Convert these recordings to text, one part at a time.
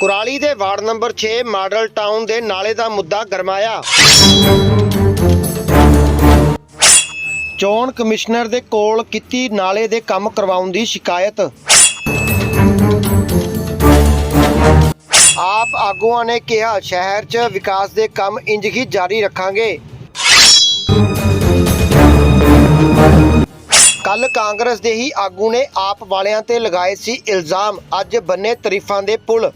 ਕੁਰਾਲੀ ਦੇ ward number 6 model town ਦੇ ਨਾਲੇ ਦਾ ਮੁੱਦਾ ਗਰਮਾਇਆ। ਚੋਣ ਕਮਿਸ਼ਨਰ ਦੇ ਕੋਲ ਕੀਤੀ ਨਾਲੇ ਦੇ ਕੰਮ ਕਰਵਾਉਣ ਦੀ ਸ਼ਿਕਾਇਤ। ਆਪ ਆਗੂਆਂ ਨੇ ਕਿਹਾ, ਸ਼ਹਿਰ 'ਚ ਵਿਕਾਸ ਦੇ ਕੰਮ ਇੰਜ ਹੀ ਜਾਰੀ ਰੱਖਾਂਗੇ। ਕੱਲ ਕਾਂਗਰਸ ਦੇ ਹੀ ਆਗੂ ਨੇ ਆਪ ਵਾਲਿਆਂ ਤੇ ਲਗਾਏ ਸੀ ਇਲਜ਼ਾਮ। ਅੱਜ ਬੰਨੇ ਤਰੀਫਾਂ ਦੇ ਪੁਲ।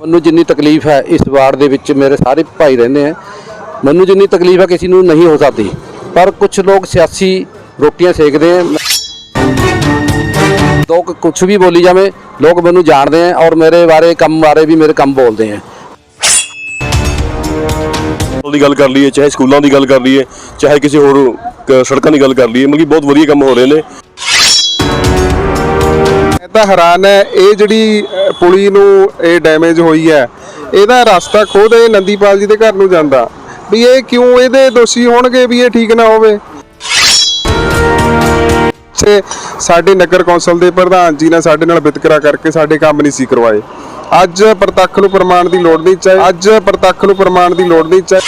ਮੈਨੂੰ ਜਿੰਨੀ ਤਕਲੀਫ ਹੈ ਇਸ ਵਾਰਡ ਦੇ ਵਿੱਚ ਮੇਰੇ ਸਾਰੇ ਭਾਈ ਰਹਿੰਦੇ ਆ, ਮੈਨੂੰ ਜਿੰਨੀ ਤਕਲੀਫ ਹੈ ਕਿਸੇ ਨੂੰ ਨਹੀਂ ਹੋ ਸਕਦੀ। ਪਰ ਕੁਝ ਲੋਕ ਸਿਆਸੀ ਰੋਟੀਆਂ ਸੇਕਦੇ ਆ। ਲੋਕ ਕੁਝ ਵੀ ਬੋਲੀ ਜਾਵੇ, ਲੋਕ ਮੈਨੂੰ ਜਾਣਦੇ ਆ ਔਰ ਮੇਰੇ ਬਾਰੇ ਕੰਮ ਬਾਰੇ ਵੀ ਮੇਰੇ ਕੰਮ ਬੋਲਦੇ ਆ। ਦੀ ਗੱਲ ਕਰ ਲਈਏ, ਚਾਹੇ ਸਕੂਲਾਂ ਦੀ ਗੱਲ ਕਰ ਲਈਏ, ਚਾਹੇ ਕਿਸੇ ਹੋਰ ਸੜਕਾਂ ਦੀ ਗੱਲ ਕਰ ਲਈਏ, ਮਤਲਬ ਕਿ ਬਹੁਤ ਵਧੀਆ ਕੰਮ ਹੋ ਰਹੇ ਨੇ। ਮੈਂ ਤਾਂ ਹੈਰਾਨ ਹੈ, ਇਹ ਜਿਹੜੀ ਪੁਲੀ ਨੂੰ ਇਹ ਡੈਮੇਜ ਹੋਈ ਹੈ, ਇਹਦਾ ਰਸਤਾ ਖੁਦ ਇਹ ਨੰਦੀਪਾਲ ਜੀ ਦੇ ਘਰ ਨੂੰ ਜਾਂਦਾ। ਵੀ ਇਹ ਕਿਉਂ ਇਹਦੇ ਦੋਸ਼ੀ ਹੋਣਗੇ ਵੀ ਇਹ ਠੀਕ ਨਾ ਹੋਵੇ? ਸੇ ਸਾਡੇ ਨਗਰ ਕੌਂਸਲ ਦੇ ਪ੍ਰਧਾਨ ਜੀ ਨੇ ਸਾਡੇ ਨਾਲ ਵਿਤਕਰਾ ਕਰਕੇ ਸਾਡੇ ਕੰਮ ਨਹੀਂ ਸੀ ਕਰਵਾਏ। ਅੱਜ ਪ੍ਰਤੱਖ ਨੂੰ ਪ੍ਰਮਾਣ ਦੀ ਲੋੜ ਨਹੀਂ ਚਾਹੀਦੀ ਅੱਜ ਪ੍ਰਤੱਖ ਨੂੰ ਪ੍ਰਮਾਣ ਦੀ ਲੋੜ ਨਹੀਂ ਚਾਹੀ।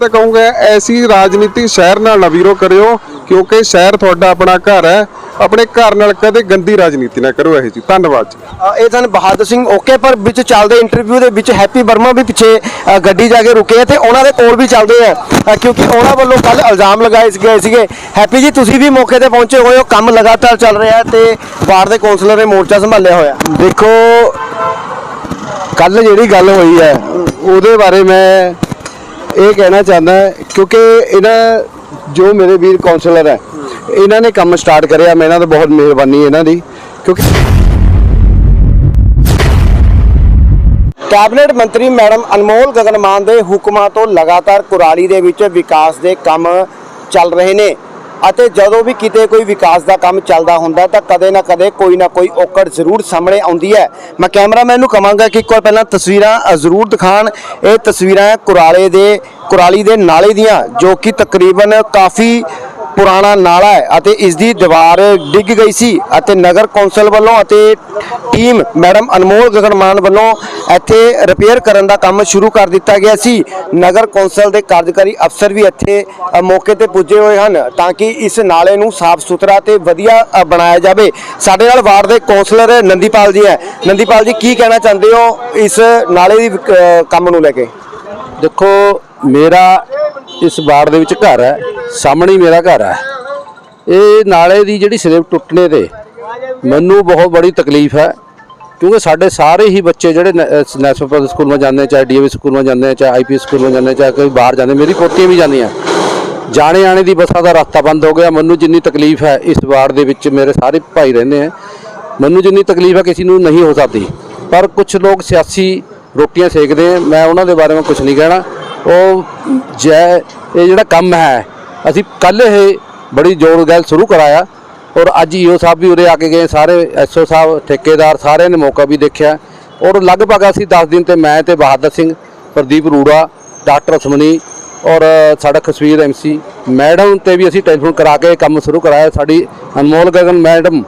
ਤਾਂ ਕਹੂੰਗਾ ਐਸੀ ਰਾਜਨੀਤੀ ਸ਼ਹਿਰ ਨਾਲ ਨਾ ਵੀਰੋ ਕਰਿਓ ਕਿਉਂਕਿ ਸ਼ਹਿਰ ਤੁਹਾਡਾ ਆਪਣਾ ਘਰ ਹੈ। ਆਪਣੇ ਘਰ ਨਾਲ ਕਦੇ ਗੰਦੀ ਰਾਜਨੀਤੀ ਨਾ ਕਰੋ ਇਹ ਜੀ ਧੰਨਵਾਦ ਜੀ। ਅ, ਇਹ ਸਨ ਬਹਾਦਰ ਸਿੰਘ ਓਕੇ ਪਰ ਵਿੱਚ ਚੱਲਦੇ ਇੰਟਰਵਿਊ ਦੇ ਵਿੱਚ ਹੈਪੀ ਵਰਮਾ ਵੀ ਪਿੱਛੇ ਅ, ਗੱਡੀ ਜਾ ਕੇ ਰੁਕੇ ਆ ਤੇ ਉਹਨਾਂ ਦੇ ਕੋਲ ਵੀ ਚੱਲਦੇ ਆ ਅ, ਕਿਉਂਕਿ ਉਹਨਾਂ ਵੱਲੋਂ ਕੱਲ ਇਲਜ਼ਾਮ ਲਗਾਏ ਸੀ- ਗਏ ਸੀਗੇ। ਹੈਪੀ ਜੀ ਤੁਸੀਂ ਵੀ ਮੌਕੇ ਤੇ ਪਹੁੰਚੇ ਹੋਏ ਹੋ। ਕੰਮ ਲਗਾਤਾਰ ਚੱਲ ਰਿਹਾ ਹੈ ਤੇ ਵਾਰਡ ਦੇ ਕੌਂਸਲਰ ਨੇ ਮੋਰਚਾ ਸੰਭਾਲਿਆ ਹੋਇਆ। ਦੇਖੋ ਕੱਲ ਜਿਹੜੀ ਗੱਲ ਹੋਈ ਹੈ ਉਹਦੇ ਬਾਰੇ ਮੈਂ ਇਹ ਕਹਿਣਾ ਚਾਹੁੰਦਾ ਕਿਉਂਕਿ ਇਹਨਾਂ ਜੋ ਮੇਰੇ ਵੀਰ ਕਾਉਂਸਲਰ ਹੈ, ਇਹਨਾਂ ਨੇ ਕੰਮ ਸਟਾਰਟ ਕਰਿਆ, ਮੈਂ ਇਹਨਾਂ ਦਾ ਬਹੁਤ ਮਿਹਰਬਾਨੀ ਇਹਨਾਂ ਦੀ, ਕਿਉਂਕਿ ਕੈਬਨਿਟ ਮੰਤਰੀ ਮੈਡਮ ਅਨਮੋਲ ਗਗਨਮਾਨ ਦੇ ਹੁਕਮਾਂ ਤੋਂ ਲਗਾਤਾਰ ਕੁਰਾਲੀ ਦੇ ਵਿੱਚ ਵਿਕਾਸ ਦੇ ਕੰਮ ਚੱਲ ਰਹੇ ਨੇ। ਅਤੇ ਜਦੋਂ ਵੀ ਕਿਤੇ ਕੋਈ ਵਿਕਾਸ ਦਾ ਕੰਮ ਚੱਲਦਾ ਹੁੰਦਾ ਤਾਂ ਕਦੇ ਨਾ ਕਦੇ ਕੋਈ ਨਾ ਕੋਈ ਔਕੜ ਜ਼ਰੂਰ ਸਾਹਮਣੇ ਆਉਂਦੀ ਹੈ। ਮੈਂ ਕੈਮਰਾਮੈਨ ਨੂੰ ਕਹਾਂਗਾ ਕਿ ਇੱਕ ਵਾਰ ਪਹਿਲਾਂ ਤਸਵੀਰਾਂ ਜ਼ਰੂਰ ਦਿਖਾਣ। ਇਹ ਤਸਵੀਰਾਂ ਕੁਰਾਲੇ ਦੇ, ਕੁਰਾਲੀ ਦੇ ਨਾਲੇ ਦੀਆਂ, ਜੋ ਕਿ ਤਕਰੀਬਨ ਕਾਫੀ ਪੁਰਾਣਾ ਨਾਲਾ ਹੈ ਅਤੇ ਇਸ ਦੀ ਦੀਵਾਰ ਡਿੱਗ ਗਈ ਸੀ ਅਤੇ ਨਗਰ ਕੌਂਸਲ ਵੱਲੋਂ ਅਤੇ ਟੀਮ ਮੈਡਮ ਅਨਮੋਲ ਗਗਨਮਾਨ ਵੱਲੋਂ ਇੱਥੇ ਰਿਪੇਅਰ ਕਰਨ ਦਾ ਕੰਮ ਸ਼ੁਰੂ ਕਰ ਦਿੱਤਾ ਗਿਆ ਸੀ। ਨਗਰ ਕੌਂਸਲ ਦੇ ਕਾਰਜਕਾਰੀ ਅਫਸਰ ਵੀ ਇੱਥੇ ਮੌਕੇ ਤੇ ਪੁੱਜੇ ਹੋਏ ਹਨ ਤਾਂ ਕਿ ਇਸ ਨਾਲੇ ਨੂੰ ਸਾਫ਼ ਸੁਥਰਾ ਤੇ ਵਧੀਆ ਬਣਾਇਆ ਜਾਵੇ। ਸਾਡੇ ਨਾਲ ਵਾਰਡ ਦੇ ਕੌਂਸਲਰ ਨੰਦੀਪਾਲ ਜੀ ਹੈ। ਨੰਦੀਪਾਲ ਜੀ, ਕੀ ਕਹਿਣਾ ਚਾਹੁੰਦੇ ਹੋ ਇਸ ਨਾਲੇ ਦੀ ਕੰਮ ਨੂੰ ਲੈ ਕੇ? ਦੇਖੋ, ਮੇਰਾ ਇਸ ਬਾੜ ਦੇ ਵਿੱਚ ਘਰ ਹੈ। ਸਾਹਮਣੇ ਹੀ ਮੇਰਾ ਘਰ ਹੈ। ਇਹ ਨਾਲੇ ਦੀ ਜਿਹੜੀ ਸਲੇਬ ਟੁੱਟਣੇ ਤੇ ਮੈਨੂੰ ਬਹੁਤ ਬੜੀ ਤਕਲੀਫ ਹੈ ਕਿਉਂਕਿ ਸਾਡੇ ਸਾਰੇ ਹੀ ਬੱਚੇ ਜਿਹੜੇ ਨੈ- ਅਹ ਨੈਸ਼ਨਲ ਸਕੂਲ ਵਿੱਚ ਜਾਂਦੇ ਆ, ਚਾਹੇ ਡੀਏਵੀ ਸਕੂਲ ਵਿੱਚ ਜਾਂਦੇ ਆ, ਚਾਹੇ ਆਈਪੀ ਸਕੂਲ ਵਿੱਚ ਜਾਂਦੇ ਚਾਹੇ ਕੋਈ ਬਾਹਰ ਜਾਂਦੇ ਮੇਰੀ ਪੋਤੀਆਂ ਵੀ ਜਾਂਦੀਆਂ। ਜਾਣੇ ਆਣੇ ਦੀ ਬੱਸਾਂ ਦਾ ਰਸਤਾ ਬੰਦ ਹੋ ਗਿਆ। ਮੈਨੂੰ ਜਿੰਨੀ ਤਕਲੀਫ ਹੈ ਇਸ ਵਾਰਡ ਦੇ ਵਿੱਚ ਮੇਰੇ ਸਾਰੇ ਭਾਈ ਰਹਿੰਦੇ ਆ ਮੈਨੂੰ ਜਿੰਨੀ ਤਕਲੀਫ ਹੈ ਕਿਸੇ ਨੂੰ ਨਹੀਂ ਹੋ ਸਕਦੀ। ਪਰ ਕੁਝ ਲੋਕ ਸਿਆਸੀ ਰੋਟੀਆਂ ਸੇਕਦੇ ਆ ਮੈਂ ਉਹਨਾਂ ਦੇ ਬਾਰੇ ਵਿੱਚ ਕੁਝ ਨਹੀਂ ਕਹਿਣਾ। ਉਹ ਜੈ, ਇਹ ਜਿਹੜਾ ਕੰਮ ਹੈ, ਅਸੀਂ ਕੱਲ ਇਹ ਬੜੀ ਜ਼ੋਰ ਗੱਲ ਸ਼ੁਰੂ ਕਰਾਇਆ ਔਰ ਅੱਜ ਈਓ ਸਾਹਿਬ ਵੀ ਉਰੇ ਆ ਕੇ ਗਏ, ਸਾਰੇ ਐਸਓ ਸਾਹਿਬ, ਠੇਕੇਦਾਰ ਸਾਰਿਆਂ ਨੇ ਮੌਕਾ ਵੀ ਦੇਖਿਆ ਔਰ ਲਗਭਗ ਅਸੀਂ 10 ਦਿਨ ਤੇ ਮੈਂ ਤੇ ਬਹਾਦਰ ਸਿੰਘ, ਪ੍ਰਦੀਪ ਰੂੜਾ, ਡਾਕਟਰ ਅਸਮਨੀ ਔਰ ਸਾਡਾ ਖਸਵੀਰ ਐਮਸੀ ਮੈਡਮ ਤੇ ਵੀ ਅਸੀਂ ਟੈਲੀਫੋਨ ਕਰਾ ਕੇ ਕੰਮ ਸ਼ੁਰੂ ਕਰਾਇਆ, ਸਾਡੀ ਅਨਮੋਲ ਗਗਨ ਮੈਡਮ,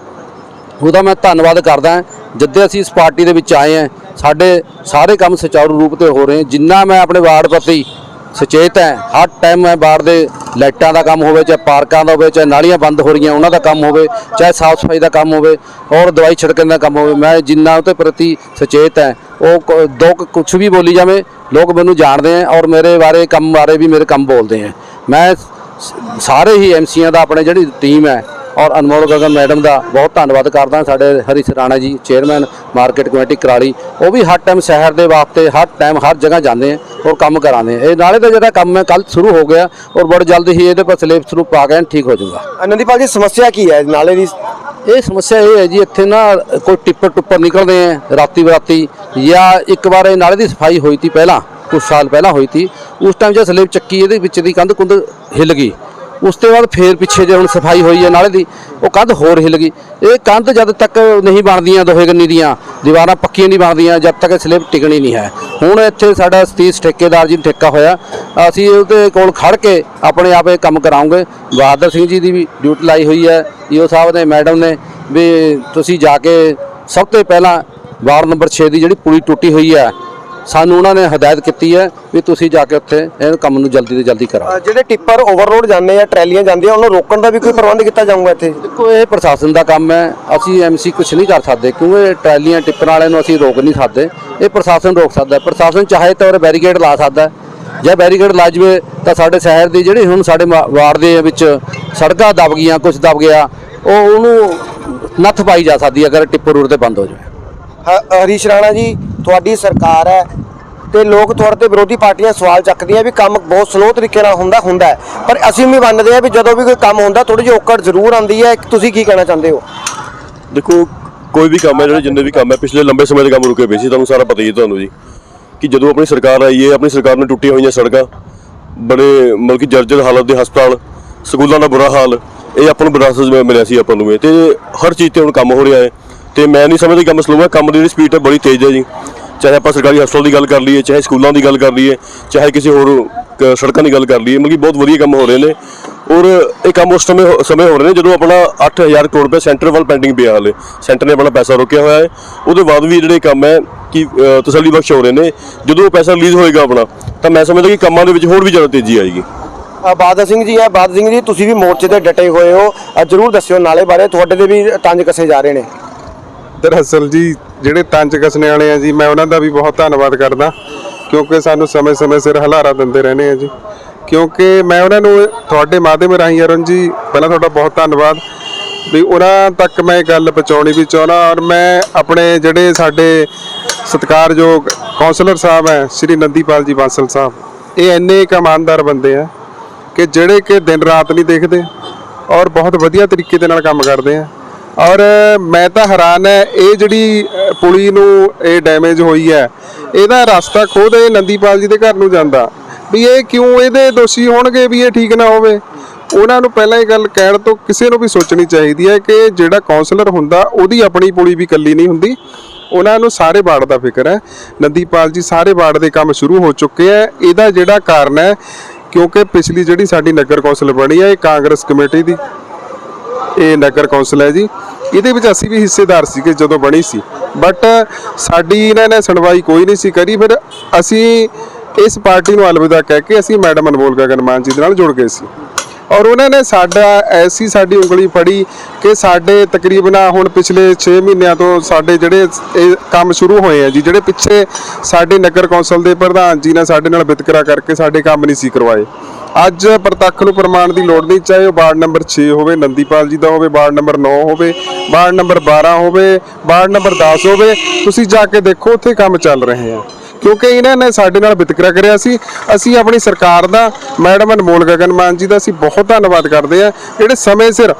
ਉਹਦਾ ਮੈਂ ਧੰਨਵਾਦ ਕਰਦਾ ਜਦੋਂ ਅਸੀਂ ਇਸ ਪਾਰਟੀ ਦੇ ਵਿੱਚ ਆਏ ਹਾਂ, ਸਾਡੇ ਸਾਰੇ ਕੰਮ ਸੁਚਾਰੂ ਰੂਪ ਤੇ ਹੋ ਰਹੇ ਜਿੰਨਾ ਮੈਂ ਆਪਣੇ ਵਾਰਡ ਪ੍ਰਤੀ ਸੁਚੇਤ ਹੈ, ਹਰ ਟਾਈਮ ਮੈਂ ਵਾਰਡ ਦੇ ਲਾਈਟਾਂ ਦਾ ਕੰਮ ਹੋਵੇ, ਚਾਹੇ ਪਾਰਕਾਂ ਦਾ ਹੋਵੇ, ਚਾਹੇ ਨਾਲੀਆਂ ਬੰਦ ਹੋ ਰਹੀਆਂ, ਉਹਨਾਂ ਦਾ ਕੰਮ ਹੋਵੇ, ਚਾਹੇ ਸਾਫ਼ ਸਫ਼ਾਈ ਦਾ ਕੰਮ ਹੋਵੇ ਔਰ ਦਵਾਈ ਛਿੜਕਣ ਦਾ ਕੰਮ ਹੋਵੇ, ਮੈਂ ਜਿੰਨਾ ਉਹਦੇ ਪ੍ਰਤੀ ਸੁਚੇਤ ਹੈ, ਉਹ ਦੋ ਕੁਝ ਵੀ ਬੋਲੀ ਜਾਵੇ, ਲੋਕ ਮੈਨੂੰ ਜਾਣਦੇ ਆ ਔਰ ਮੇਰੇ ਬਾਰੇ ਕੰਮ ਬਾਰੇ ਵੀ ਮੇਰੇ ਕੰਮ ਬੋਲਦੇ ਆ ਮੈਂ ਸਾਰੇ ਹੀ ਐਮਸੀਆਂ ਦਾ ਆਪਣੇ ਜਿਹੜੀ ਟੀਮ ਹੈ ਔਰ ਅਨਮੋਲ ਗਗਨ ਮੈਡਮ ਦਾ ਬਹੁਤ ਧੰਨਵਾਦ ਕਰਦਾ ਸਾਡੇ ਹਰੀ ਸਰਾਣਾ ਜੀ ਚੇਅਰਮੈਨ ਮਾਰਕੀਟ ਕਮੇਟੀ ਕਰਾਲੀ। ਉਹ ਵੀ ਹਰ ਟਾਈਮ ਸ਼ਹਿਰ ਦੇ ਵਾਸਤੇ ਹਰ ਟਾਈਮ ਹਰ ਜਗ੍ਹਾ ਜਾਂਦੇ ਆ ਔਰ ਕੰਮ ਕਰਾਉਂਦੇ ਆ। ਇਹ ਨਾਲੇ ਦਾ ਜਿਹੜਾ ਕੰਮ ਹੈ ਕੱਲ ਸ਼ੁਰੂ ਹੋ ਗਿਆ ਔਰ ਬੜੀ ਜਲਦ ਹੀ ਇਹਦੇ ਪਰ ਸਲੇਬ ਸ਼ੁਰੂ ਪਾ ਕੇ ਠੀਕ ਹੋ ਜਾਊਗਾ। ਨੰਦੀਪਾਲ ਜੀ ਸਮੱਸਿਆ ਕੀ ਹੈ ਨਾਲੇ ਦੀ? ਇਹ ਸਮੱਸਿਆ ਇਹ ਹੈ ਜੀ ਇੱਥੇ ਨਾ ਕੋਈ ਟਿੱਪਰ ਟੁੱਪਰ ਨਿਕਲਦੇ ਆ ਰਾਤੀ ਬਰਾਤੀ ਜਾਂ ਇੱਕ ਵਾਰ ਇਹ ਨਾਲੇ ਦੀ ਸਫ਼ਾਈ ਹੋਈ ਤੀ ਪਹਿਲਾਂ ਕੁਝ ਸਾਲ ਪਹਿਲਾਂ ਹੋਈ ਤੀ। ਉਸ ਟਾਈਮ ਜਦ ਸਲੇਬ ਚੱਕੀ ਇਹਦੇ ਵਿੱਚ ਦੀ ਕੰਧ ਕੁੰਧ ਹਿੱਲ ਗਈ। ਉਸ ਤੋਂ ਬਾਅਦ ਫੇਰ ਪਿੱਛੇ ਜੇ ਹੁਣ ਸਫ਼ਾਈ ਹੋਈ ਹੈ ਨਾਲੇ ਦੀ, ਉਹ ਕੰਧ ਹੋਰ ਹਿੱਲ ਗਈ। ਇਹ ਕੰਧ ਜਦ ਤੱਕ ਨਹੀਂ ਬਣਦੀਆਂ ਦੋਹੇ ਗੰਨੀ ਦੀਆਂ, ਦੀਵਾਰਾਂ ਪੱਕੀਆਂ ਨਹੀਂ ਬਣਦੀਆਂ, ਜਦ ਤੱਕ ਇਹ ਟਿਕਣੀ ਨਹੀਂ ਹੈ। ਹੁਣ ਇੱਥੇ ਸਾਡਾ ਸਤੀਸ਼ ਠੇਕੇਦਾਰ ਜੀ ਠੇਕਾ ਹੋਇਆ। ਅਸੀਂ ਉਹਦੇ ਕੋਲ ਖੜ ਕੇ ਆਪਣੇ ਆਪ ਇਹ ਕੰਮ ਕਰਾਉਂਗੇ। ਬਹਾਦਰ ਸਿੰਘ ਜੀ ਦੀ ਵੀ ਡਿਊਟੀ ਲਾਈ ਹੋਈ ਹੈ। ਈਓ ਸਾਹਿਬ ਨੇ, ਮੈਡਮ ਨੇ ਵੀ ਤੁਸੀਂ ਜਾ ਕੇ ਸਭ ਤੋਂ ਪਹਿਲਾਂ ਵਾਰਡ ਨੰਬਰ 6 ਦੀ ਜਿਹੜੀ ਪੁਲੀ ਟੁੱਟੀ ਹੋਈ ਹੈ ਸਾਨੂੰ ਉਹਨਾਂ ਨੇ ਹਦਾਇਤ ਕੀਤੀ ਹੈ ਵੀ ਤੁਸੀਂ ਜਾ ਕੇ ਉੱਥੇ ਇਹ ਕੰਮ ਨੂੰ ਜਲਦੀ ਤੋਂ ਜਲਦੀ ਕਰਾਓ। ਜਿਹੜੇ ਟਿੱਪਰ ਓਵਰਲੋਡ ਜਾਂਦੇ ਆ ਟਰੈਲੀਆਂ ਜਾਂਦੀਆਂ ਉਹਨਾਂ ਨੂੰ ਰੋਕਣ ਦਾ ਵੀ ਕੋਈ ਪ੍ਰਬੰਧ ਕੀਤਾ ਜਾਊਗਾ ਇੱਥੇ? ਦੇਖੋ ਇਹ ਪ੍ਰਸ਼ਾਸਨ ਦਾ ਕੰਮ ਹੈ। ਅਸੀਂ ਐਮਸੀ ਕੁਝ ਨਹੀਂ ਕਰ ਸਕਦੇ ਕਿਉਂਕਿ ਟਰਾਲੀਆਂ ਟਿੱਪਰ ਵਾਲਿਆਂ ਨੂੰ ਅਸੀਂ ਰੋਕ ਨਹੀਂ ਸਕਦੇ। ਇਹ ਪ੍ਰਸ਼ਾਸਨ ਰੋਕ ਸਕਦਾ। ਪ੍ਰਸ਼ਾਸਨ ਚਾਹੇ ਤਾਂ ਉਹ ਬੈਰੀਕੇਡ ਲਾ ਸਕਦਾ। ਜੇ ਬੈਰੀਕੇਡ ਲਾ ਜਵੇ ਤਾਂ ਸਾਡੇ ਸ਼ਹਿਰ ਦੀ ਜਿਹੜੀ ਹੁਣ ਸਾਡੇ ਵਾਰਡ ਦੇ ਵਿੱਚ ਸੜਕਾਂ ਦਬ ਗਈਆਂ ਕੁਝ ਦਬ ਗਿਆ ਉਹ ਉਹਨੂੰ ਨੱਥ ਪਾਈ ਜਾ ਸਕਦੀ ਹੈ ਅਗਰ ਟਿੱਪਰ ਰੋਡ ਤੇ ਬੰਦ ਹੋ ਜਾਵੇ। ਹਰੀਸ਼ ਰਾਣਾ ਜੀ, ਤੁਹਾਡੀ ਸਰਕਾਰ ਹੈ ਤੇ ਲੋਕ ਤੁਹਾਡੇ ਤੇ ਵਿਰੋਧੀ ਪਾਰਟੀਆਂ ਸਵਾਲ ਚੱਕਦੀਆਂ ਵੀ ਕੰਮ ਬਹੁਤ ਸਲੋ ਤਰੀਕੇ ਨਾਲ ਹੁੰਦਾ ਹੁੰਦਾ ਪਰ ਅਸੀਂ ਵੀ ਮੰਨਦੇ ਹਾਂ ਵੀ ਜਦੋਂ ਵੀ ਕੋਈ ਕੰਮ ਹੁੰਦਾ ਥੋੜੀ ਜਿਹੀ ਔਕੜ ਜ਼ਰੂਰ ਆਉਂਦੀ ਹੈ। ਤੁਸੀਂ ਕੀ ਕਹਿਣਾ ਚਾਹੁੰਦੇ ਹੋ? ਦੇਖੋ, ਕੋਈ ਵੀ ਕੰਮ ਹੈ, ਜਿਹੜੇ ਜਿੰਨੇ ਵੀ ਕੰਮ ਹੈ, ਪਿਛਲੇ ਲੰਬੇ ਸਮੇਂ ਦੇ ਕੰਮ ਰੁਕੇ ਪਏ ਸੀ, ਤੁਹਾਨੂੰ ਸਾਰਾ ਪਤਾ ਹੀ ਹੈ ਤੁਹਾਨੂੰ ਜੀ, ਕਿ ਜਦੋਂ ਆਪਣੀ ਸਰਕਾਰ ਆਈ ਹੈ, ਆਪਣੀ ਸਰਕਾਰ ਨੇ ਟੁੱਟੀਆਂ ਹੋਈਆਂ ਸੜਕਾਂ, ਬੜੇ ਮਤਲਬ ਕਿ ਜਰਜਰ ਹਾਲਤ ਦੇ ਹਸਪਤਾਲ, ਸਕੂਲਾਂ ਦਾ ਬੁਰਾ ਹਾਲ, ਇਹ ਆਪਾਂ ਨੂੰ ਵਿਰਾਸਤ ਵਿੱਚ ਮਿਲਿਆ ਸੀ ਆਪਾਂ ਨੂੰ ਇਹ, ਤੇ ਹਰ ਚੀਜ਼ ਤੇ ਹੁਣ ਕੰਮ ਹੋ ਰਿਹਾ ਹੈ। ਤੇ ਮੈਂ ਨਹੀਂ ਸਮਝਦਾ ਕੰਮ ਸਲੋ ਹੈ ਕੰਮ ਦੀ ਜਿਹੜੀ ਸਪੀਡ ਹੈ ਬੜੀ ਤੇਜ਼ ਹੈ ਜੀ। ਚਾਹੇ ਆਪਾਂ ਸਰਕਾਰੀ ਹਸਪਤਾਲ ਦੀ ਗੱਲ ਕਰ ਲਈਏ ਚਾਹੇ ਸਕੂਲਾਂ ਦੀ ਗੱਲ ਕਰ ਲਈਏ ਚਾਹੇ ਕਿਸੇ ਹੋਰ ਸੜਕਾਂ ਦੀ ਗੱਲ ਕਰ ਲਈਏ ਮਤਲਬ ਕਿ ਬਹੁਤ ਵਧੀਆ ਕੰਮ ਹੋ ਰਹੇ ਨੇ। ਔਰ ਇਹ ਕੰਮ ਉਸ ਸਮੇਂ ਸਮੇਂ ਹੋ ਰਹੇ ਨੇ ਜਦੋਂ ਆਪਣਾ 8000 ਕਰੋੜ ਰੁਪਏ ਸੈਂਟਰ ਵੱਲ ਪੈਂਡਿੰਗ ਪਿਆ ਹਾਲੇ। ਸੈਂਟਰ ਨੇ ਆਪਣਾ ਪੈਸਾ ਰੋਕਿਆ ਹੋਇਆ ਹੈ। ਉਹਦੇ ਬਾਅਦ ਵੀ ਜਿਹੜੇ ਕੰਮ ਹੈ ਕਿ ਅ, ਤਸੱਲੀ ਬਖਸ਼ ਹੋ ਰਹੇ ਨੇ। ਜਦੋਂ ਉਹ ਪੈਸਾ ਰਿਲੀਜ਼ ਹੋਏਗਾ ਆਪਣਾ ਤਾਂ ਮੈਂ ਸਮਝਦਾ ਕਿ ਕੰਮਾਂ ਦੇ ਵਿੱਚ ਹੋਰ ਵੀ ਜ਼ਿਆਦਾ ਤੇਜ਼ੀ ਆਏਗੀ। ਅ, ਬਾਦਲ ਸਿੰਘ ਜੀ ਹੈ ਬਾਦਲ ਸਿੰਘ ਜੀ ਤੁਸੀਂ ਵੀ ਮੋਰਚੇ ਤੇ ਡਟੇ ਹੋਏ ਹੋ। ਅ, ਜ਼ਰੂਰ ਦੱਸਿਓ ਨਾਲੇ ਬਾਰੇ ਤੁਹਾਡੇ ਦੇ ਵੀ ਤੰਜ ਕਸੇ ਜਾ ਰਹੇ ਨੇ। ਦਰਅਸਲ ਜੀ, ਜਿਹੜੇ ਤੰਜ ਕਸਨੇ ਵਾਲੇ ਆ ਜੀ, ਮੈਂ ਉਹਨਾਂ ਦਾ ਵੀ ਬਹੁਤ ਧੰਨਵਾਦ ਕਰਦਾ, ਕਿਉਂਕਿ ਸਾਨੂੰ ਸਮੇਂ-ਸਮੇਂ ਸਿਰ ਹਲਾਰਾ ਦਿੰਦੇ ਰਹਿੰਦੇ ਆ ਜੀ। ਕਿਉਂਕਿ ਮੈਂ ਉਹਨਾਂ ਨੂੰ ਤੁਹਾਡੇ ਮਾਧਿਅਮ ਰਾਹੀਂ ਅਰੁਣ ਜੀ, ਪਹਿਲਾਂ ਤੁਹਾਡਾ ਬਹੁਤ ਧੰਨਵਾਦ, ਵੀ ਉਹਨਾਂ ਤੱਕ ਮੈਂ ਇਹ ਗੱਲ ਪਹੁੰਚਾਉਣੀ ਵੀ ਚਾਹੁੰਦਾ, ਔਰ ਮੈਂ ਆਪਣੇ ਜਿਹੜੇ ਸਾਡੇ ਸਤਿਕਾਰਯੋਗ ਕਾਉਂਸਲਰ ਸਾਹਿਬ ਹੈ, ਸ਼੍ਰੀ ਨੰਦੀਪਾਲ ਜੀ ਬਾਂਸਲ ਸਾਹਿਬ, ਇਹ ਇੰਨੇ ਇੱਕ ਇਮਾਨਦਾਰ ਬੰਦੇ ਆ ਕਿ ਜਿਹੜੇ ਕਿ ਦਿਨ ਰਾਤ ਨਹੀਂ ਦੇਖਦੇ, ਔਰ ਬਹੁਤ ਵਧੀਆ ਤਰੀਕੇ ਦੇ ਨਾਲ ਕੰਮ ਕਰਦੇ ਆ। ਔਰ ਮੈਂ ਤਾਂ ਹੈਰਾਨ ਹੈ, ਇਹ ਜਿਹੜੀ ਪੁਲੀ ਨੂੰ ਇਹ ਡੈਮੇਜ ਹੋਈ ਹੈ, ਇਹਦਾ ਰਸਤਾ ਖੁਦ ਇਹ ਨੰਦੀਪਾਲ ਜੀ ਦੇ ਘਰ ਨੂੰ ਜਾਂਦਾ। ਵੀ ਇਹ ਕਿਉਂ ਇਹਦੇ ਦੋਸ਼ੀ ਹੋਣਗੇ ਵੀ ਇਹ ਠੀਕ ਨਾ ਹੋਵੇ? ਉਹਨਾਂ ਨੂੰ ਪਹਿਲਾਂ ਇਹ ਗੱਲ ਕਹਿਣ ਤੋਂ ਕਿਸੇ ਨੂੰ ਵੀ ਸੋਚਣੀ ਚਾਹੀਦੀ ਹੈ ਕਿ ਜਿਹੜਾ ਕਾਉਂਸਲਰ ਹੁੰਦਾ, ਉਹਦੀ ਆਪਣੀ ਪੁਲੀ ਵੀ ਇਕੱਲੀ ਨਹੀਂ ਹੁੰਦੀ। ਉਹਨਾਂ ਨੂੰ ਸਾਰੇ ਵਾਰਡ ਦਾ ਫਿਕਰ ਹੈ। ਨੰਦੀਪਾਲ ਜੀ ਸਾਰੇ ਵਾਰਡ ਦੇ ਕੰਮ ਸ਼ੁਰੂ ਹੋ ਚੁੱਕੇ ਹੈ। ਇਹਦਾ ਜਿਹੜਾ ਕਾਰਨ ਹੈ, ਕਿਉਂਕਿ ਪਿਛਲੀ ਜਿਹੜੀ ਸਾਡੀ ਨਗਰ ਕੌਂਸਲ ਬਣੀ ਹੈ, ਇਹ ਕਾਂਗਰਸ ਕਮੇਟੀ ਦੀ। ਇਹ ਨਗਰ ਕੌਂਸਲ ਹੈ ਜੀ। ਇਹਦੇ ਵਿੱਚ ਅਸੀਂ ਵੀ ਹਿੱਸੇਦਾਰ ਸੀਗੇ ਜਦੋਂ ਬਣੀ ਸੀ। ਬਟ ਸਾਡੀ ਇਹਨਾਂ ਨੇ ਸੁਣਵਾਈ ਕੋਈ ਨਹੀਂ ਸੀ ਕਰੀ। ਫਿਰ ਅਸੀਂ ਇਸ ਪਾਰਟੀ ਨੂੰ ਅਲਵਿਦਾ ਕਹਿ ਕੇ ਅਸੀਂ ਮੈਡਮ ਅਨਮੋਲ ਗਗਨ ਮਾਨ ਜੀ ਦੇ ਨਾਲ ਜੁੜ ਗਏ ਸੀ। ਔਰ ਉਹਨਾਂ ਨੇ ਸਾਡਾ ਐਸੀ ਸਾਡੀ ਉਂਗਲੀ ਫੜੀ ਕਿ ਸਾਡੇ ਤਕਰੀਬਨ ਹੁਣ ਪਿਛਲੇ 6 ਮਹੀਨਿਆਂ ਤੋਂ ਸਾਡੇ ਜਿਹੜੇ ਇਹ ਕੰਮ ਸ਼ੁਰੂ ਹੋਏ ਆ ਜੀ, ਜਿਹੜੇ ਪਿੱਛੇ ਸਾਡੇ ਨਗਰ ਕੌਂਸਲ ਦੇ ਪ੍ਰਧਾਨ ਜੀ ਨੇ ਸਾਡੇ ਨਾਲ ਵਿਤਕਰਾ ਕਰਕੇ ਸਾਡੇ ਕੰਮ ਨਹੀਂ ਸੀ ਕਰਵਾਏ। ਅੱਜ ਪ੍ਰਤੱਖ ਨੂੰ ਪ੍ਰਮਾਣ ਦੀ ਲੋੜ ਨਹੀਂ, ਚਾਹੇ ਉਹ ਵਾਰਡ ਨੰਬਰ 6 ਹੋਵੇ, ਨੰਦੀਪਾਲ ਜੀ ਦਾ ਹੋਵੇ, ਵਾਰਡ ਨੰਬਰ 9 ਹੋਵੇ, ਵਾਰਡ ਨੰਬਰ 12 ਹੋਵੇ, ਵਾਰਡ ਨੰਬਰ 10 ਹੋਵੇ, ਤੁਸੀਂ ਜਾ ਕੇ ਦੇਖੋ ਉੱਥੇ ਕੰਮ ਚੱਲ ਰਹੇ ਆ। ਕਿਉਂਕਿ ਇਹਨਾਂ ਨੇ ਸਾਡੇ ਨਾਲ ਵਿਤਕਰਾ ਕਰਿਆ ਸੀ। ਅਸੀਂ ਆਪਣੀ ਸਰਕਾਰ ਦਾ, ਮੈਡਮ ਅਨਮੋਲ ਗਗਨ ਮਾਨ ਜੀ ਦਾ ਅਸੀਂ ਬਹੁਤ ਧੰਨਵਾਦ ਕਰਦੇ ਆ। ਜਿਹੜੇ ਸਮੇਂ ਸਿਰ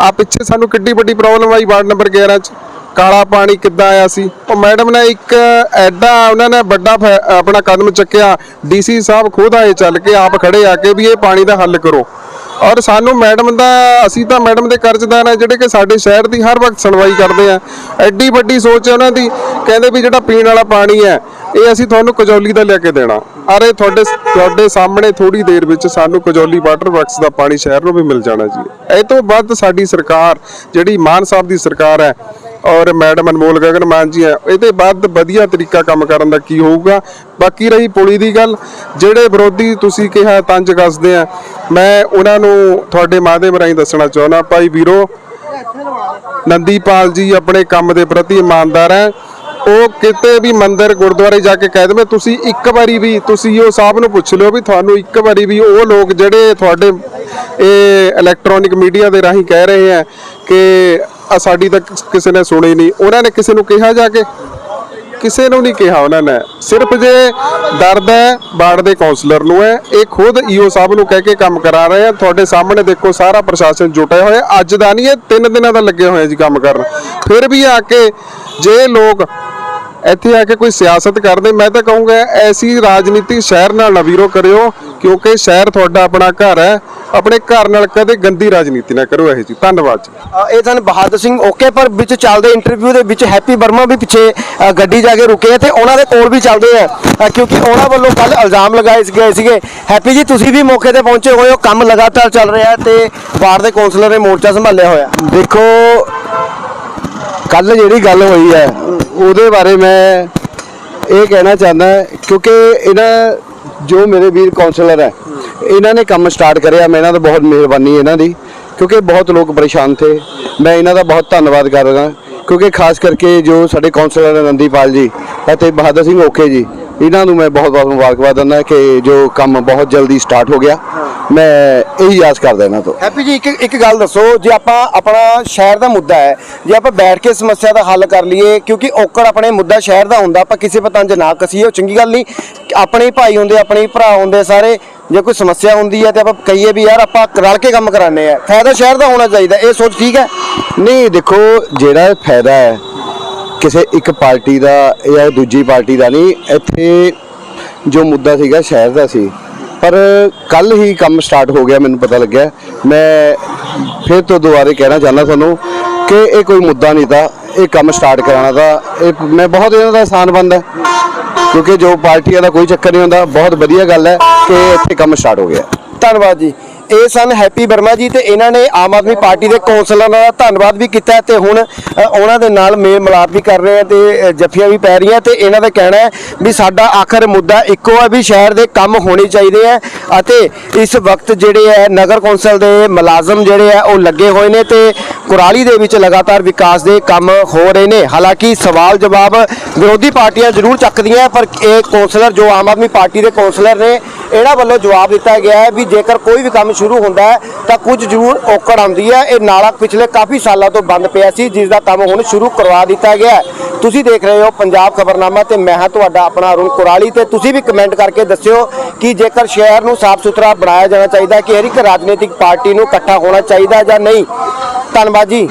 ਆ ਪਿੱਛੇ ਸਾਨੂੰ ਕਿੱਡੀ ਵੱਡੀ ਪ੍ਰੋਬਲਮ ਆਈ ਵਾਰਡ ਨੰਬਰ 11 ਚ। ਕਾਲਾ ਪਾਣੀ ਕਿੱਦਾਂ ਆਇਆ ਸੀ? ਉਹ ਮੈਡਮ ਨੇ ਇੱਕ ਐਡਾ ਉਹਨਾਂ ਨੇ ਵੱਡਾ ਫੈ- ਆਪਣਾ ਕਦਮ ਚੱਕਿਆ। ਡੀਸੀ ਸਾਹਿਬ ਖੁਦ ਆਏ ਚੱਲ ਕੇ ਆਪ ਖੜੇ ਆ ਕੇ ਵੀ ਇਹ ਪਾਣੀ ਦਾ ਹੱਲ ਕਰੋ। ਔਰ ਸਾਨੂੰ ਮੈਡਮ ਦਾ, ਅਸੀਂ ਤਾਂ ਮੈਡਮ ਦੇ ਕਰਜ਼ਦਾਰ ਆ ਜਿਹੜੇ ਕਿ ਸਾਡੇ ਸ਼ਹਿਰ ਦੀ ਹਰ ਵਕਤ ਸੁਣਵਾਈ ਕਰਦੇ ਆ। ਐਡੀ ਵੱਡੀ ਸੋਚ ਹੈ ਉਹਨਾਂ ਦੀ। ਕਹਿੰਦੇ ਵੀ ਜਿਹੜਾ ਪੀਣ ਵਾਲਾ ਪਾਣੀ ਹੈ, ਇਹ ਅਸੀਂ ਤੁਹਾਨੂੰ ਕਜੌਲੀ ਦਾ ਲਿਆ ਕੇ ਦੇਣਾ। ਅਰੇ ਤੁਹਾਡੇ ਤੁਹਾਡੇ ਸਾਹਮਣੇ ਥੋੜੀ ਦੇਰ ਵਿੱਚ ਸਾਨੂੰ ਕਜੌਲੀ ਵਾਟਰ ਵਰਕਸ ਦਾ ਪਾਣੀ ਸ਼ਹਿਰ ਨੂੰ ਵੀ ਮਿਲ ਜਾਣਾ ਜੀ। ਇਹ ਤੋਂ ਵੱਧ ਸਾਡੀ ਸਰਕਾਰ, ਜਿਹੜੀ ਮਾਨ ਸਾਹਿਬ ਦੀ ਸਰਕਾਰ ਹੈ ਔਰ ਮੈਡਮ ਅਨਮੋਲ ਗਗਨ ਮਾਨ ਜੀ ਹੈ, ਇਹਦੇ ਬਾਅਦ ਵਧੀਆ ਤਰੀਕਾ ਕੰਮ ਕਰਨ ਦਾ ਕੀ ਹੋਊਗਾ? ਬਾਕੀ ਰਹੀ ਪੁਲੀ ਦੀ ਗੱਲ, ਜਿਹੜੇ ਵਿਰੋਧੀ ਤੁਸੀਂ ਕਿਹਾ ਤੰਜ ਕੱਸਦੇ ਆ, ਮੈਂ ਉਹਨਾਂ ਨੂੰ ਤੁਹਾਡੇ ਮਾਧਿਅਮ ਰਾਹੀਂ ਦੱਸਣਾ ਚਾਹੁੰਦਾ, ਭਾਈ ਵੀਰੋ, ਨੰਦੀਪਾਲ ਜੀ ਆਪਣੇ ਕੰਮ ਦੇ ਪ੍ਰਤੀ ਇਮਾਨਦਾਰ ਹੈ। ਉਹ ਕਿਤੇ ਵੀ ਮੰਦਰ ਗੁਰਦੁਆਰੇ ਜਾ ਕੇ ਕਹਿ ਦੇਵੇ ਤੁਸੀਂ ਇੱਕ ਵਾਰੀ ਵੀ, ਤੁਸੀਂ ਉਹ ਸਾਹਿਬ ਨੂੰ ਪੁੱਛ ਲਿਓ ਵੀ ਤੁਹਾਨੂੰ ਇੱਕ ਵਾਰੀ ਵੀ ਉਹ ਲੋਕ ਜਿਹੜੇ ਤੁਹਾਡੇ, ਇਹ ਇਲੈਕਟ੍ਰੋਨਿਕ ਮੀਡੀਆ ਦੇ ਰਾਹੀਂ ਕਹਿ ਰਹੇ ਆ ਕਿ ਆ ਸਾਡੀ ਤਾਂ ਕਿਸੇ ਨੇ ਸੁਣੀ ਨਹੀਂ। ਉਹਨਾਂ ਨੇ ਕਿਸੇ ਨੂੰ ਕਿਹਾ ਜਾ ਕੇ? ਕਿਸੇ ਨੂੰ ਨਹੀਂ ਕਿਹਾ ਉਹਨਾਂ ਨੇ। ਸਿਰਫ ਜੇ ਦਰਦ ਹੈ ਬਾੜ ਦੇ ਕਾਉਂਸਲਰ ਨੂੰ ਹੈ, ਇਹ ਖੁਦ ਈਓ ਸਾਹਿਬ ਨੂੰ ਕਹਿ ਕੇ ਕੰਮ ਕਰਾ ਰਹੇ ਆ। ਤੁਹਾਡੇ ਸਾਹਮਣੇ ਦੇਖੋ, ਸਾਰਾ ਪ੍ਰਸ਼ਾਸਨ ਜੁਟਿਆ ਹੋਇਆ। ਅੱਜ ਦਾ ਨਹੀਂ ਇਹ ਤਿੰਨ ਦਿਨਾਂ ਦਾ ਲੱਗੇ ਹੋਏ ਜੀ ਕੰਮ ਕਰਨ। ਫਿਰ ਵੀ ਆ ਕੇ ਜੇ ਲੋਕ ਇੱਥੇ ਆ ਕੇ ਕੋਈ ਸਿਆਸਤ ਕਰਦੇ ਮੈਂ ਤਾਂ ਕਹੂੰਗਾ ਐਸੀ ਰਾਜਨੀਤੀ ਸ਼ਹਿਰ ਨਾਲ ਨਾ ਵੀਰੋ ਕਰਿਓ ਕਿਉਂਕਿ ਸ਼ਹਿਰ ਤੁਹਾਡਾ ਆਪਣਾ ਘਰ ਹੈ ਆਪਣੇ ਘਰ ਨਾਲ ਕਦੇ ਗੰਦੀ ਰਾਜਨੀਤੀ ਨਾ ਕਰੋ ਇਹ ਜੀ ਧੰਨਵਾਦ ਜੀ। ਅ, ਇਹ ਸਨ ਬਹਾਦਰ ਸਿੰਘ ਓਕੇ ਪਰ ਵਿੱਚ ਚੱਲਦੇ ਇੰਟਰਵਿਊ ਦੇ ਵਿੱਚ ਹੈਪੀ ਵਰਮਾ ਵੀ ਪਿੱਛੇ ਅ, ਗੱਡੀ ਜਾ ਕੇ ਰੁਕੇ ਆ ਤੇ ਉਹਨਾਂ ਦੇ ਕੋਲ ਵੀ ਚੱਲਦੇ ਆ ਅ, ਕਿਉਂਕਿ ਉਹਨਾਂ ਵੱਲੋਂ ਕੱਲ ਇਲਜ਼ਾਮ ਲਗਾਏ ਸੀ- ਗਏ ਸੀਗੇ। ਹੈਪੀ ਜੀ ਤੁਸੀਂ ਵੀ ਮੌਕੇ ਤੇ ਪਹੁੰਚੇ ਹੋਏ ਹੋ ਕੰਮ ਲਗਾਤਾਰ ਚੱਲ ਰਿਹਾ ਹੈ ਤੇ ਵਾਰਡ ਦੇ ਕੌਂਸਲਰ ਨੇ ਮੋਰਚਾ ਸੰਭਾਲਿਆ ਹੋਇਆ। ਦੇਖੋ ਕੱਲ ਜਿਹੜੀ ਗੱਲ ਹੋਈ ਹੈ ਉਹਦੇ ਬਾਰੇ ਮੈਂ ਇਹ ਕਹਿਣਾ ਚਾਹੁੰਦਾ ਕਿਉਂਕਿ ਇਹਨਾਂ ਜੋ ਮੇਰੇ ਵੀਰ ਕਾਉਂਸਲਰ ਹੈ, ਇਹਨਾਂ ਨੇ ਕੰਮ ਸਟਾਰਟ ਕਰਿਆ, ਮੈਂ ਇਹਨਾਂ ਦਾ ਬਹੁਤ ਮਿਹਰਬਾਨੀ ਇਹਨਾਂ ਦੀ, ਕਿਉਂਕਿ ਬਹੁਤ ਲੋਕ ਪਰੇਸ਼ਾਨ ਥੇ। ਮੈਂ ਇਹਨਾਂ ਦਾ ਬਹੁਤ ਧੰਨਵਾਦ ਕਰਦਾ, ਕਿਉਂਕਿ ਖਾਸ ਕਰਕੇ ਜੋ ਸਾਡੇ ਕਾਉਂਸਲਰ ਨੰਦੀਪਾਲ ਜੀ ਅਤੇ ਬਹਾਦਰ ਸਿੰਘ ਓਕੇ ਜੀ, ਇਹਨਾਂ ਨੂੰ ਮੈਂ ਬਹੁਤ ਬਹੁਤ ਮੁਬਾਰਕਬਾਦ ਦਿੰਦਾ ਕਿ ਜੋ ਕੰਮ ਬਹੁਤ ਜਲਦੀ ਸਟਾਰਟ ਹੋ ਗਿਆ। ਮੈਂ ਇਹੀ ਆਸ ਕਰਦਾ ਇਹਨਾਂ ਤੋਂ। ਹੈਪੀ ਜੀ ਇੱਕ ਇੱਕ ਗੱਲ ਦੱਸੋ ਜੇ ਆਪਾਂ ਆਪਣਾ ਸ਼ਹਿਰ ਦਾ ਮੁੱਦਾ ਹੈ ਜੇ ਆਪਾਂ ਬੈਠ ਕੇ ਸਮੱਸਿਆ ਦਾ ਹੱਲ ਕਰ ਲਈਏ ਕਿਉਂਕਿ ਔਕੜ ਆਪਣੇ ਮੁੱਦਾ ਸ਼ਹਿਰ ਦਾ ਹੁੰਦਾ ਆਪਾਂ ਕਿਸੇ ਪਤੰਜ ਨਾ ਕਸੀਏ ਉਹ ਚੰਗੀ ਗੱਲ ਨਹੀਂ। ਆਪਣੇ ਭਾਈ ਹੁੰਦੇ ਆਪਣੇ ਭਰਾ ਹੁੰਦੇ ਸਾਰੇ ਜੇ ਕੋਈ ਸਮੱਸਿਆ ਹੁੰਦੀ ਹੈ ਤੇ ਆਪਾਂ ਕਹੀਏ ਵੀ ਯਾਰ ਆਪਾਂ ਰਲ ਕੇ ਕੰਮ ਕਰਾਣੇ ਆ ਫਾਇਦਾ ਸ਼ਹਿਰ ਦਾ ਹੋਣਾ ਚਾਹੀਦਾ ਇਹ ਸੋਚ ਠੀਕ ਹੈ? ਨਹੀਂ ਦੇਖੋ ਜਿਹੜਾ ਫਾਇਦਾ ਹੈ ਕਿਸੇ ਇੱਕ ਪਾਰਟੀ ਦਾ ਜਾਂ ਦੂਜੀ ਪਾਰਟੀ ਦਾ ਨਹੀਂ ਇੱਥੇ ਜੋ ਮੁੱਦਾ ਸੀਗਾ ਸ਼ਹਿਰ ਦਾ ਸੀ ਪਰ ਕੱਲ ਹੀ ਕੰਮ ਸਟਾਰਟ ਹੋ ਗਿਆ, ਮੈਨੂੰ ਪਤਾ ਲੱਗਿਆ। ਮੈਂ ਫਿਰ ਤੋਂ ਦੁਬਾਰੇ ਕਹਿਣਾ ਚਾਹੁੰਦਾ ਤੁਹਾਨੂੰ ਕਿ ਇਹ ਕੋਈ ਮੁੱਦਾ ਨਹੀਂ ਤਾਂ ਇਹ ਕੰਮ ਸਟਾਰਟ ਕਰਾਉਣਾ ਤਾਂ ਇਹ ਮੈਂ ਬਹੁਤ ਇਹਨਾਂ ਦਾ ਆਸਾਨ ਬੰਦਾ ਕਿਉਂਕਿ ਜੋ ਪਾਰਟੀਆਂ ਦਾ ਕੋਈ ਚੱਕਰ ਨਹੀਂ ਹੁੰਦਾ, ਬਹੁਤ ਵਧੀਆ ਗੱਲ ਹੈ ਕਿ ਇੱਥੇ ਕੰਮ ਸਟਾਰਟ ਹੋ ਗਿਆ। ਧੰਨਵਾਦ ਜੀ। ਇਹ ਸਨ ਹੈਪੀ ਵਰਮਾ ਜੀ ਤੇ ਇਹਨਾਂ ਨੇ ਆਮ ਆਦਮੀ ਪਾਰਟੀ ਦੇ ਕੌਂਸਲਰਾਂ ਦਾ ਧੰਨਵਾਦ ਵੀ ਕੀਤਾ ਹੈ ਤੇ ਹੁਣ ਉਹਨਾਂ ਦੇ ਨਾਲ ਮੇਲ ਮਿਲਾਪ ਵੀ ਕਰ ਰਹੇ ਆ ਤੇ ਜੱਫੀਆਂ ਵੀ ਪੈ ਰਹੀਆਂ ਤੇ ਇਹਨਾਂ ਦਾ ਕਹਿਣਾ ਹੈ ਵੀ ਸਾਡਾ ਆਖਰ ਮੁੱਦਾ ਇੱਕੋ ਹੈ ਵੀ ਸ਼ਹਿਰ ਦੇ ਕੰਮ ਹੋਣੇ ਚਾਹੀਦੇ ਆ ਅਤੇ ਇਸ ਵਕਤ ਜਿਹੜੇ ਹੈ ਨਗਰ ਕੌਂਸਲ ਦੇ ਮੁਲਾਜ਼ਮ ਜਿਹੜੇ ਆ ਉਹ ਲੱਗੇ ਹੋਏ ਨੇ ਤੇ ਕੁਰਾਲੀ ਦੇ ਵਿੱਚ ਲਗਾਤਾਰ ਵਿਕਾਸ ਦੇ ਕੰਮ ਹੋ ਰਹੇ ਨੇ। ਹਾਲਾਂਕਿ ਸਵਾਲ ਜਵਾਬ ਵਿਰੋਧੀ ਪਾਰਟੀਆਂ ਜ਼ਰੂਰ ਚੱਕਦੀਆਂ ਪਰ ਇਹ ਕੌਂਸਲਰ ਜੋ ਆਮ ਆਦਮੀ ਪਾਰਟੀ ਦੇ ਕੌਂਸਲਰ ਨੇ, ਇਹਨਾਂ ਵੱਲੋਂ ਜਵਾਬ ਦਿੱਤਾ ਗਿਆ ਹੈ ਵੀ ਜੇਕਰ ਕੋਈ ਵੀ ਕੰਮ ਸ਼ੁਰੂ ਹੁੰਦਾ ਹੈ, ਤਾਂ ਕੁਝ ਜ਼ਰੂਰ ਔਕੜ ਆਉਂਦੀ ਹੈ। ਇਹ ਨਾਲਾ ਪਿਛਲੇ ਕਾਫੀ ਸਾਲਾਂ ਤੋਂ ਬੰਦ ਪਿਆ ਸੀ, ਜਿਸ ਦਾ ਕੰਮ ਹੁਣ ਸ਼ੁਰੂ ਕਰਵਾ ਦਿੱਤਾ ਗਿਆ ਹੈ। ਤੁਸੀਂ ਦੇਖ ਰਹੇ ਹੋ ਪੰਜਾਬ ਖਬਰਨਾਮਾ ਤੇ ਮੈਂ ਹਾਂ ਤੁਹਾਡਾ ਆਪਣਾ ਅਰੁਣ ਕੁਰਾਲੀ ਤੇ ਤੁਸੀਂ ਵੀ ਕਮੈਂਟ ਕਰਕੇ ਦੱਸਿਓ ਕਿ ਜੇਕਰ ਸ਼ਹਿਰ ਨੂੰ ਸਾਫ਼ ਸੁਥਰਾ ਬਣਾਇਆ ਜਾਣਾ ਚਾਹੀਦਾ ਕਿ ਹਰ ਇੱਕ ਰਾਜਨੀਤਿਕ ਪਾਰਟੀ ਨੂੰ ਇਕੱਠਾ ਹੋਣਾ ਚਾਹੀਦਾ ਜਾਂ ਨਹੀਂ। ਧੰਨਵਾਦ ਜੀ।